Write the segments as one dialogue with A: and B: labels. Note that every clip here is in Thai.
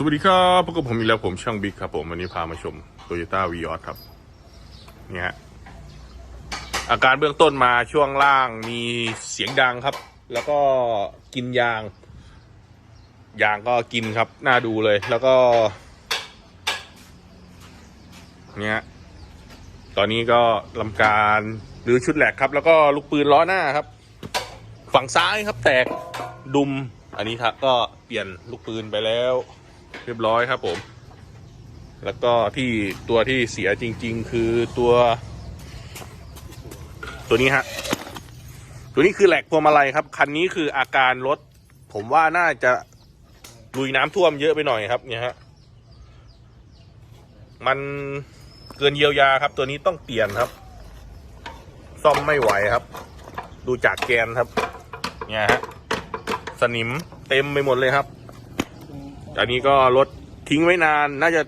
A: สวัสดีครับพบกับผมอีกแล้วผมช่างบิ๊กครับผมวันนี้พามาชม Toyota v ีออครับเนี่ยฮะอาการเบื้องต้นมาช่วงล่างมีเสียงดังครับ แล้วก็กินยาง ยางก็กินครับน่าดูเลย แล้วก็เนี่ยตอนนี้ก็ลำการหรือชุดแหลกครับ แล้วก็ลูกปืนล้อหน้าครับ ฝั่งซ้ายครับแตกดุม อันนี้ครับก็เปลี่ยนลูกปืนไปแล้ว เรียบร้อยครับผม แล้วก็ที่ตัวที่เสียจริง ๆ คือตัว ตัวนี้ฮะตัวนี้คือแหลกพวงมาลัยครับ คันนี้คืออาการรถ ผมว่าน่าจะลุยน้ำท่วมเยอะไปหน่อยครับ เนี่ยฮะมันเกินเยียวยาครับ ตัวนี้ต้องเปลี่ยนครับ ซ่อมไม่ไหวครับ ดูจากแกนครับ เนี่ยฮะสนิมเต็มไปหมดเลยครับ อันนี้ก็รถทิ้งไว้นาน น่าจะ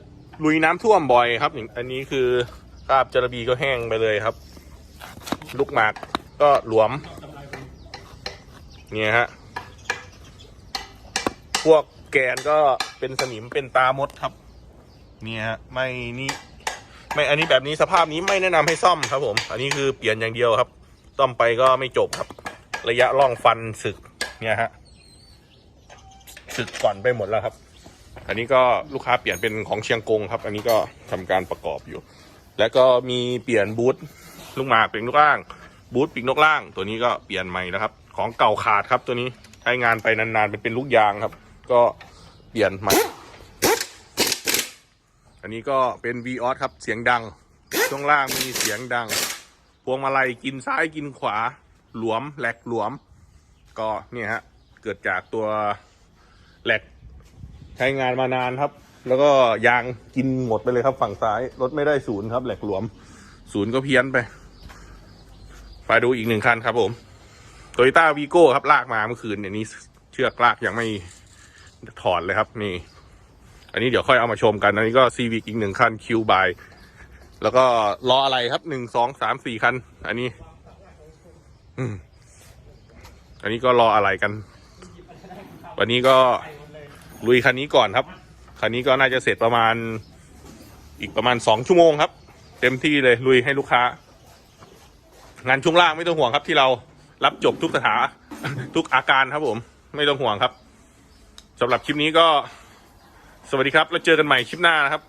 A: ลุยน้ำท่วมบ่อยครับ อันนี้คือคราบจระบีก็แห้งไปเลยครับ ลูกหมากก็หลวม เนี่ยฮะ พวกแกนก็เป็นสนิมเป็นตามดครับ เนี่ยฮะ ไม่นี่ไม่อันนี้แบบนี้สภาพนี้ไม่แนะนำให้ซ่อมครับ ผม อันนี้คือเปลี่ยนอย่างเดียวครับ ซ่อมไปก็ไม่จบครับ ระยะล่องฟันสึก เนี่ยฮะสึกก่อนไปหมดแล้วครับ อันนี้ก็ลูกค้าเปลี่ยนเป็นของเชียงกงครับ อันนี้ก็ทำการประกอบอยู่ แล้วก็มีเปลี่ยนบูทลูกหมากเป็นลูกล่าง บูทปีกนกล่าง ตัวนี้ก็เปลี่ยนใหม่นะครับ ของเก่าขาดครับตัวนี้ใช้งานไปนานๆเป็นเป็นลูกยางครับ ก็เปลี่ยนใหม่ อันนี้ก็เป็น v ีออสครับเสียงดังช่วงล่างมีเสียงดัง พวงมาลัยกินซ้ายกินขวา หลวมแหลกหลวม ก็เนี่ยฮะเกิดจากตัวแหลก ช้งานมานานครับ แล้วก็ยางกินหมดไปเลยครับ ฝั่งซ้ายรถไม่ได้ศูนย์ครับ แหลกหลวม ศูนย์ก็เพี้ยนไป ไปดูอีกหนึ่งคันครับผมโตโยต้าวีโก้ครับลากมาเมื่อคืนเนี่ยนี้เชือกลากยังไม่ถอดเลยครับ นี่ อันนี้เดี๋ยวค่อยเอามาชมกัน อันนี้ก็ซีวิกอีกหนึ่งคันคิวบายแล้วก็รออะไรครับหนึ่งสองสามสี่คัน อันนี้ อืมอันนี้ก็รออะไรกัน วันนี้ก็ ลุยคันนี้ก่อนครับ คันนี้ก็น่าจะเสร็จประมาณอีกประมาณสองชั่วโมงครับ เต็มที่เลยลุยให้ลูกค้า งานช่วงล่างไม่ต้องห่วงครับ ที่เรารับจบทุกสถาทุกอาการครับผม ไม่ต้องห่วงครับสำหรับคลิปนี้ก็ สวัสดีครับ แล้วเจอกันใหม่คลิปหน้านะครับ